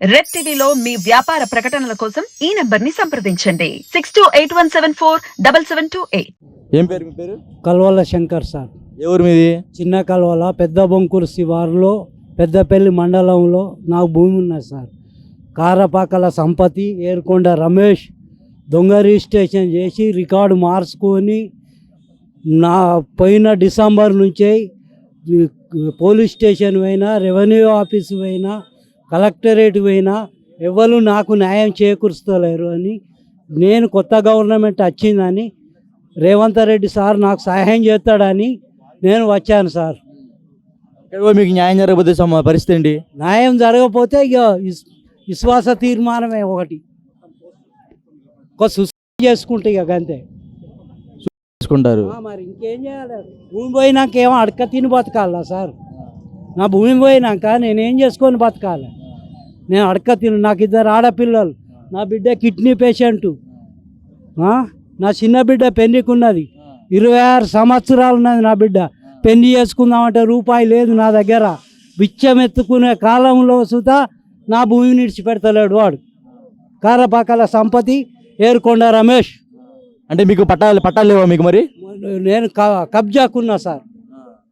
Red టీవీలో మీ వ్యాపార ప్రకటనల కోసం ఈ నెంబర్ని సంప్రదించండి. Six two eight one seven four double seven two eight ఏం పేరు మీ పేరు? కల్వల శంకర్ సార్. ఎవరు మీది? చిన్న కల్వల పెద్ద బొంకూరు శివారులో పెద్దపల్లి మండలంలో నాకు భూమి ఉన్నది సార్. కారపాకల సంపతి ఏర్కొండ రమేష్ దొంగ రిజిస్ట్రేషన్ చేసి రికార్డు మార్చుకొని నా పోయిన డిసెంబర్ నుంచే పోలీస్ స్టేషన్ పోయినా రెవెన్యూ ఆఫీస్ పోయినా కలెక్టరేట్ పోయినా ఎవరు నాకు న్యాయం చేకూరుస్తలేరు అని నేను కొత్త గవర్నమెంట్ వచ్చిందని రేవంత్ రెడ్డి సార్ నాకు సహాయం చేస్తాడని నేను వచ్చాను సార్. మీకు న్యాయం జరగబోతే సమ- పరిస్థితి ఏంటి? న్యాయం జరగకపోతే ఇక విస్- విశ్వాస తీర్మానమే ఒకటి. ఒక సుసైడ్ చేసుకుంటే ఇక అంతే తీసుకుంటారు ఆ, మరి ఇంకేం చేయాలి? భూమి పోయినాక ఏమో అడక తిని బతకాలా సార్? నా భూమి పోయినాక నేనేం చేసుకొని బతకాలి? నేను అడక తిను నాకు ఇద్దరు ఆడపిల్లలు. నా బిడ్డ కిడ్నీ పేషెంటు. నా చిన్న బిడ్డ పెళ్ళికున్నది ఇరవై ఆరు సంవత్సరాలు ఉన్నది నా బిడ్డ. పెళ్ళి చేసుకుందామంటే రూపాయి లేదు నా దగ్గర. బిచ్చం ఎత్తుకునే కాలంలో సుతా నా భూమిని విడిచిపెడతలేడు వాడు. కారపాకల సంపతి ఏరుకొండ రమేష్. అంటే మీకు పట్టాలు పట్టాలు లేవా మీకు మరి? నేను కబ్జాకున్నా సార్.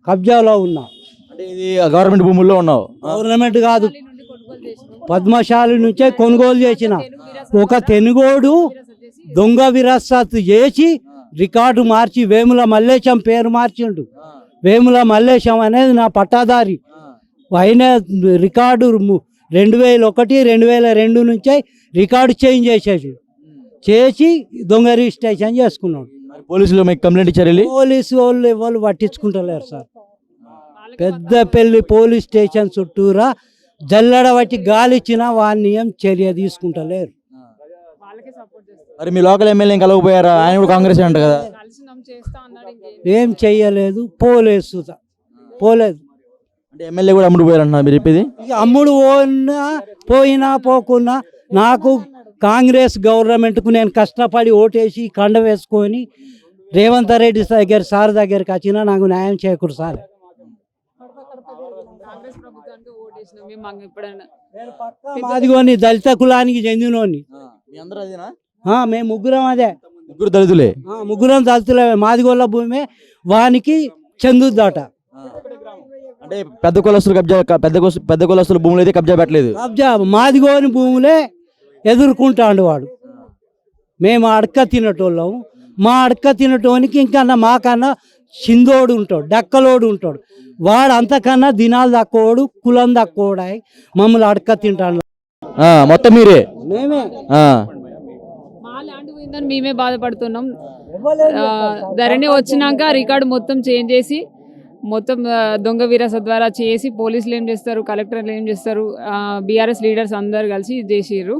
కబ్జాలో ఉన్నా. అంటే ఇది గవర్నమెంట్ భూముల్లో ఉన్నావు. గవర్నమెంట్ కాదు. పద్మశాలి నుంచే కొనుగోలు చేసిన ఒక తెనుగోడు దొంగ విరసత్తు చేసి రికార్డు మార్చి వేముల మల్లేశం పేరు మార్చిండు. వేముల మల్లేశం అనేది నా పట్టాదారి. ఆయన రికార్డు రెండు వేల ఒకటి రెండు వేల రెండు నుంచే రికార్డు చేంజ్ చేసేసి చేసి దొంగ రిజిస్ట్రేషన్ చేసుకున్నాడు. పోలీసులు మీకు కంప్లైంట్ ఇచ్చారు పోలీసు వాళ్ళు ఎవరు పట్టించుకుంటలేరు సార్. పెద్దపల్లి పోలీస్ స్టేషన్ చుట్టూరా జల్లడ బట్టి గాలిచ్చినా వాడిని ఏం చర్య తీసుకుంటలేరు. వాళ్ళకే సపోర్ట్ చేస్తారు. మరి మీ లోకల్ ఎమ్మెల్యే కలవకపోయారా? ఆయన కూడా కాంగ్రెస్ అంట కదా. కలిసినాం చేస్తా అన్నాడు ఇంకేం ఏం చెయ్యలేదు పోలేదు పోలేదు. అంటే ఎమ్మెల్యే కూడా అమ్ముడు పోయారంటున్నారు మీరు చెప్పేది? ఇక అమ్ముడు పోయినా పోయినా పోకున్నా నాకు కాంగ్రెస్ గవర్నమెంట్కు నేను కష్టపడి ఓటేసి కండ వేసుకొని రేవంత్ రెడ్డి దగ్గర సార్ దగ్గరికి వచ్చినా నాకు న్యాయం చేకూరు సార్ కాంగ్రెస్ ప్రభుత్వానికి ఓటేసినాం మేము మాకు ఎప్పుడైనా మాదిగోని దళిత కులానికి చెందినోని మీ అందరూ అదేనా? ఆ, మేము ముగ్గురం అదే. ముగ్గురు దళితులే? ఆ, ముగ్గురం దళితులే. మాదిగోళ్ళ భూమి వానికి చెందుద్దట అంటే పెద్ద కులస్తులు కబ్జా పెద్ద పెద్ద కులస్తుల భూములు అయితే కబ్జా పెట్టలేదు. కబ్జా మాదిగోని భూములే ఎదుర్కొంటాడు వాడు. మేము అడక తినటోళ్ళం. మా అడక తినటోనికి ఇంకన్నా మాకన్నా చిందోడు ఉంటాడు డక్కలోడు ఉంటాడు. వాడు అంతకన్నా దినాలు తక్కువడు కులం తక్కువడాయి. మమ్మల్ని అడక తింటాడు ఆ, మొత్తం మీరే? మేమే. ఆ. మా ల్యాండ్ పోయిందని మేమే బాధపడుతున్నాం. ధరణి వచ్చినాక రికార్డు మొత్తం చేంజ్ చేసి మొత్తం దొంగ వీరస ద్వారా చేసి పోలీసులు ఏం చేస్తారు కలెక్టర్లు ఏం చేస్తారు బీఆర్ఎస్ లీడర్స్ అందరు కలిసి చేసిర్రు.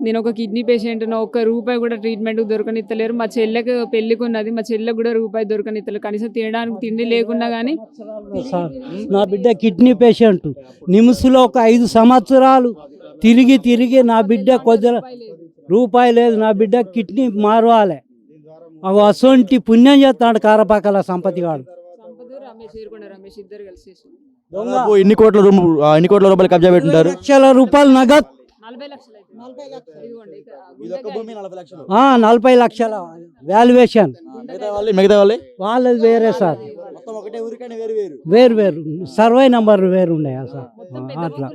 నేను ఒక కిడ్నీ పేషెంట్ ఒక్క రూపాయి కూడా ట్రీట్మెంట్ దొరకనిత్తలేరు. మా చెల్లెకి పెళ్ళికి ఉన్నది మా చెల్లెకి కూడా రూపాయి దొరకనిత్తలేరు కనీసం తినడానికి తిండి లేకున్నా కానీ సార్ నా బిడ్డ కిడ్నీ పేషెంట్. నిమ్స్లో ఒక ఐదు సంవత్సరాలు తిరిగి తిరిగి నా బిడ్డ కొద్ది రూపాయి లేదు. నా బిడ్డ కిడ్నీ మారవాలి. అవి అసొంటి పుణ్యం చేస్తాడు కారపాకల సంపతి. దాదాపు ఎన్ని కోట్ల ఎన్ని కోట్ల రూపాయలు కబ్జా పెట్టుంటారు లక్షల రూపాయలు నగద్. నలభై లక్షలు వాల్యుయేషన్ మిగతా వాళ్ళది వేరే సార్. మొత్తం ఒకటే ఊరికైనా వేరు వేరు. సర్వే నంబర్ వేరు ఉన్నాయా సార్? మొత్తం ఆ, పెద్ద అట్లా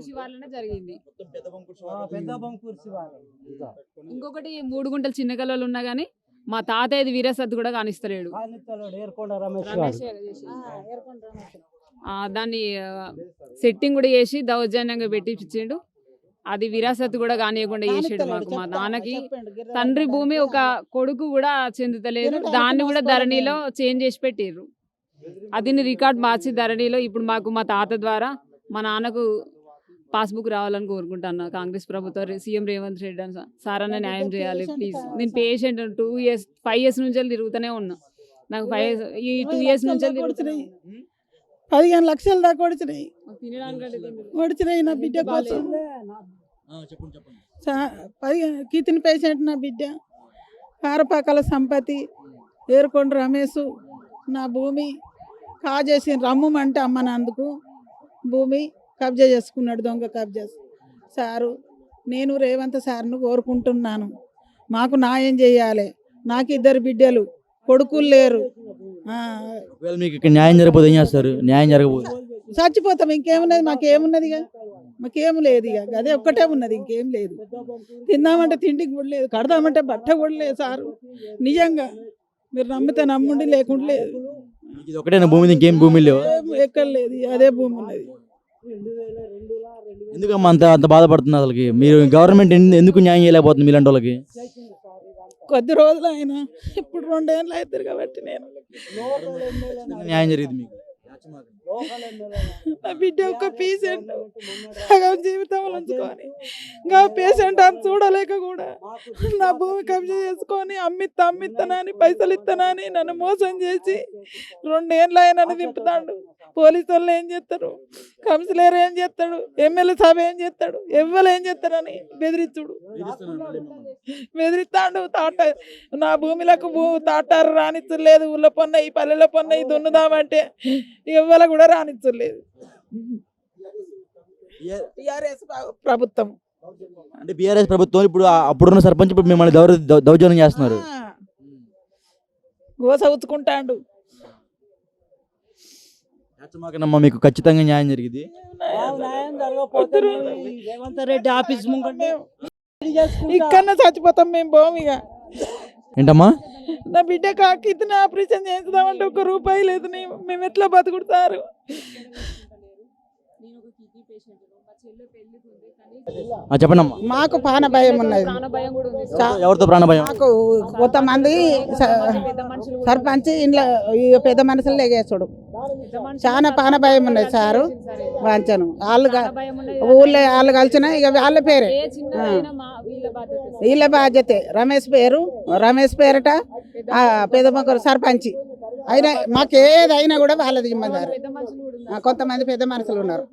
ఇంకొకటి మూడు గుంటలు చిన్న కలవలు ఉన్నా గానీ మా తాతయ్యది వీరసత్తు కూడా కానిస్తలేడు. దాన్ని సెట్టింగ్ కూడా చేసి దౌర్జన్యంగా పెట్టి ఇచ్చిండు అది విరాసత్ కూడా కానియకుండా చేసాడు మాకు మా నాన్నకి తండ్రి భూమి ఒక కొడుకు కూడా చెందుతలేదు దాన్ని కూడా ధరణిలో చేంజ్ చేసి పెట్టిర్రు. అది రికార్డ్ మార్చి ధరణిలో ఇప్పుడు మాకు మా తాత ద్వారా మా నాన్నకు పాస్బుక్ రావాలని కోరుకుంటున్నా కాంగ్రెస్ ప్రభుత్వం సీఎం రేవంత్ రెడ్డి సార్ అన్న న్యాయం చేయాలి ప్లీజ్. నేను patient two years five years నుంచి తిరుగుతూనే ఉన్నా. నాకు ఫైవ్ ఇయర్స్ ఈ టూ ఇయర్స్ నుంచి. పదిహేను లక్షల దాకా వచ్చినాయి. వచ్చినాయి నా బిడ్డ కోసం. పదిహేను కితిని పేషెంట్ నా బిడ్డ. కారపాకల సంపతి ఏరుకొండ రమేష్ నా భూమి. కాజేసి రమ్మంటే అమ్మనందుకు భూమి కబ్జా చేసుకున్నాడు దొంగ కబ్జా సారు. నేను రేవంత్ సార్ను కోరుకుంటున్నాను. మాకు న్యాయం చేయాలి. నాకు ఇద్దరు బిడ్డలు కొడుకులు లేరు. ఒకవేళ మీకు ఇక్కడ న్యాయం జరగకపోతే ఏం చేస్తారు? న్యాయం జరగకపోతే? చచ్చిపోతాం ఇంకేమున్నది? మాకేమున్నది ఇక మాకేం లేదు ఇక అదే ఒక్కటే ఉన్నది ఇంకేం లేదు. తిందామంటే తిండికి కూడా లేదు కడదామంటే బట్ట కూడా లేదు సారు. నిజంగా. మీరు నమ్మితే నమ్ముండి లేకుండా లేదు. ఇది ఒకటే భూమి ఇంకేం భూమి లేవు? ఎక్కడ లేదు అదే భూమి ఉన్నది. ఎందుకమ్మా అంత అంత బాధపడుతుంది అసలుకి? మీరు గవర్నమెంట్ ఎందు- ఎందుకు న్యాయం చేయలేకపోతుంది మీలాంటి వాళ్ళకి? కొద్ది రోజులు అయినా ఇప్పుడు రెండేళ్ళు అవుతారు కాబట్టి నేను. న్యాయం జరిగింది మీకు? నా బిడ్డ ఒక పేషెంట్ సగం జీవితం ఉంచుకొని. ఇంకా పేషెంట్ అని చూడలేక కూడా నా భూమి కబ్జా చేసుకొని అమ్మిత్తా అమ్మిత్తనని పైసలు ఇస్తానని నన్ను మోసం చేసి రెండేళ్ళు అయినని దింపుతాడు పోలీసు వాళ్ళు ఏం చేస్తారు? కౌన్సిలర్ ఏం చేస్తాడు? ఎమ్మెల్యే సభ ఏం చేస్తాడు? ఎవ్వరు ఏం చేస్తారని బెదిరిస్తుడు బెదిరిస్తాడు తాట. నా భూమిలకు భూ తాటారు రానిచ్చలేదు. ఊళ్ళో పొన్న ఈ పల్లెల పొన్న ఈ దున్నుదామంటే ఎవ్వరు కూడా రానిచ్చలేదు. టిఆర్ఎస్ ప్రభుత్వం. అంటే బీఆర్ఎస్ ప్రభుత్వం ఇప్పుడు అప్పుడున్న సర్పంచ్ ఇప్పుడు మిమ్మల్ని దౌర దౌర్జన్యం చేస్తున్నారు. ఆ. గోస ఉతుకుంటాండు. యాచమాకనమ్మ మీకు ఖచ్చితంగా న్యాయం జరిగింది. రేవంత్ రెడ్డి ఆఫీస్ ముంగంటే ఇక్కడనే చచ్చిపోతాం మేము పోము ఇక. ఏంటమ్మా? నా బిడ్డ కాకి ఇతను ఆపరేషన్ చేద్దామంటే ఒక రూపాయి లేదు. నీ- మేము ఎట్లా బతుకుతారు ఆ, చెప్పండి అమ్మా మాకు పాన భయం ఉన్నది. ప్రాణ భయం కూడా ఉంది ఎవరితో- ప్రాణ భయం? మాకు కొంతమంది సర్పంచ్ ఇంట్లో పెద్ద మనుషులు లేగేసుడు. చాలా పాన భయం ఉన్నది సారు వాంచను. వాళ్ళు ఉన్నది ఊళ్ళో వాళ్ళు కలిసిన ఇక వాళ్ళ పేరే. వీళ్ళ బాధ్యత రమేష్ పేరు? రమేష్ పేరట? ఆ, పెద్ద మొక్కరు సర్పంచ్. అయినా మాకు ఏదైనా కూడా వాళ్ళది. ఆ, కొంతమంది పెద్ద మనుషులు ఉన్నారు.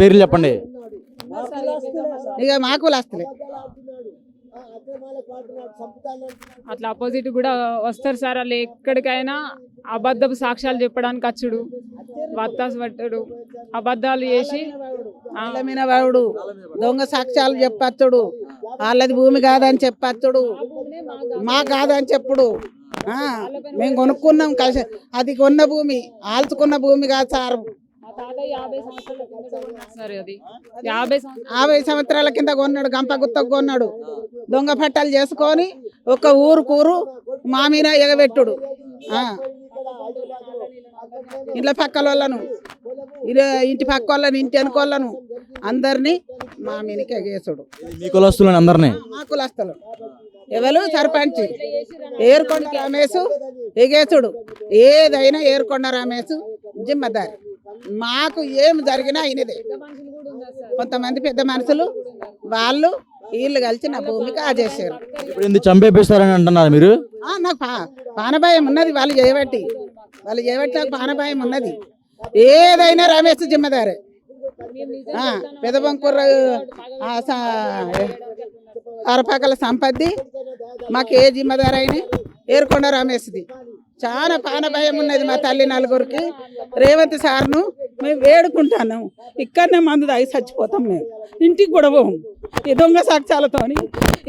పేర్లు చెప్పండి? ఇక మాకు వస్తలే అట్లా అపోజిట్ కూడా వస్తారు సార్. వాళ్ళు ఎక్కడికైనా అబద్ధపు సాక్ష్యాలు చెప్పడానికి వచ్చుడు. వత్తాసు పట్టడు. అబద్ధాలు చేసి వాడు. దొంగ సాక్ష్యాలు చెప్పచ్చుడు. వాళ్ళది భూమి కాదని చెప్పచ్చుడు మా కాదని చెప్పుడు. మేము కొనుక్కున్నాం కలిసి అది కొన్న భూమి ఆల్చుకున్న భూమి కాదు సార్. యాభై సంవత్సరాల కింద కొన్నాడు గంప గుత్తకు కొన్నాడు. దొంగ పట్టాలు చేసుకొని ఒక ఊరు కూరు మా మీద ఎగబెట్టుడు. ఇంట్లో పక్కల వాళ్ళను ఇంటి పక్క వాళ్ళను ఇంటి వెనుకోళ్ళను అందరినీ మా మీదకి ఎగేసుడు మీ కులస్తులని అందరినీ? మా కులస్తలు ఎవరు? సర్పంచ్. ఏరుకొండ రమేష్ ఎగేసుడు. ఏదైనా ఏరుకొండ రమేష్ జిమ్మదారి. మాకు ఏం జరిగినా అయినదే కొంతమంది పెద్ద మనుషులు వాళ్ళు వీళ్ళు కలిసి నా భూమికి ఆజేసారు ఇప్పుడు ఎందుకు చంపేపిస్తారని అంటున్నారు మీరు? ఆ, నాకు పా పానభాయం ఉన్నది వాళ్ళు చేయబట్టి. వాళ్ళు చేయబట్టి నాకు పానభాయం ఉన్నది. ఏదైనా రమేష్ జిమ్మదారే. బంకూర అరపాకల సంపత్తి మాకు ఏ జిమ్మదారు అయినా ఏరుకొండ రమేష్ది చాలా పాన భయం ఉన్నది మా తల్లి నలుగురికి. రేవంత్ సార్ను మేము వేడుకుంటాను ఇక్కడనే మందు తాగి చచ్చిపోతాం మేము. ఇంటికి కూడా పోము. ఈ దొంగ సాక్ష్యాలతోని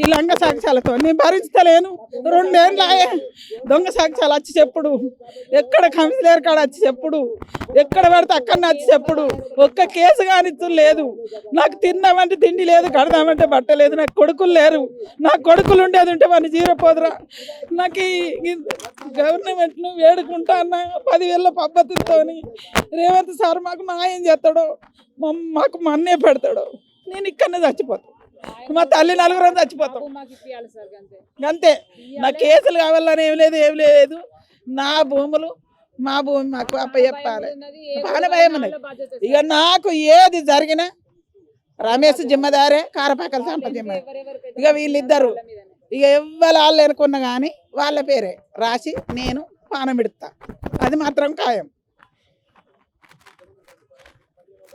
ఈ లంగ సాక్ష్యాలతో నేను భరించలేను. రెండేళ్ళు ఆయే దొంగ సాక్ష్యాలు వచ్చి చెప్పుడు. ఎక్కడ కమిషనర్ కాడ వచ్చి చెప్పుడు. ఎక్కడ పడితే అక్కడ వచ్చి చెప్పుడు. ఒక్క కేసు కానిచ్చు లేదు. నాకు తిందామంటే తిండి లేదు కడదామంటే బట్ట లేదు నాకు కొడుకులు లేరు. నా కొడుకులు ఉండేది ఉంటే వాడిని జీరపోదురా నాకు ఈ గవర్నమెంట్ను వేడుకుంటా అన్న పదివేల పద్ధతితో రేవంత్ సార్ మాకు న్యాయం చేస్తాడో మాకు మన్నే పెడతాడు. నేను ఇక్కడనే చచ్చిపోతాను మా తల్లి నలుగురం చచ్చిపోతాం. అంతే నా కేసులు కావాలని ఏం లేదు ఏం లేదు. నా భూములు మా భూమి మాకు అప్ప చెప్పాలి బాగా భయం ఉన్నది. ఇక నాకు ఏది జరిగినా రమేష్ జిమ్మదారే కారపాకల సంపద ఇక వీళ్ళిద్దరు ఇక ఎవ్వరు వాళ్ళు అనుకున్నా కానీ వాళ్ళ పేరే రాసి నేను పానం పెడతా. అది మాత్రం ఖాయం.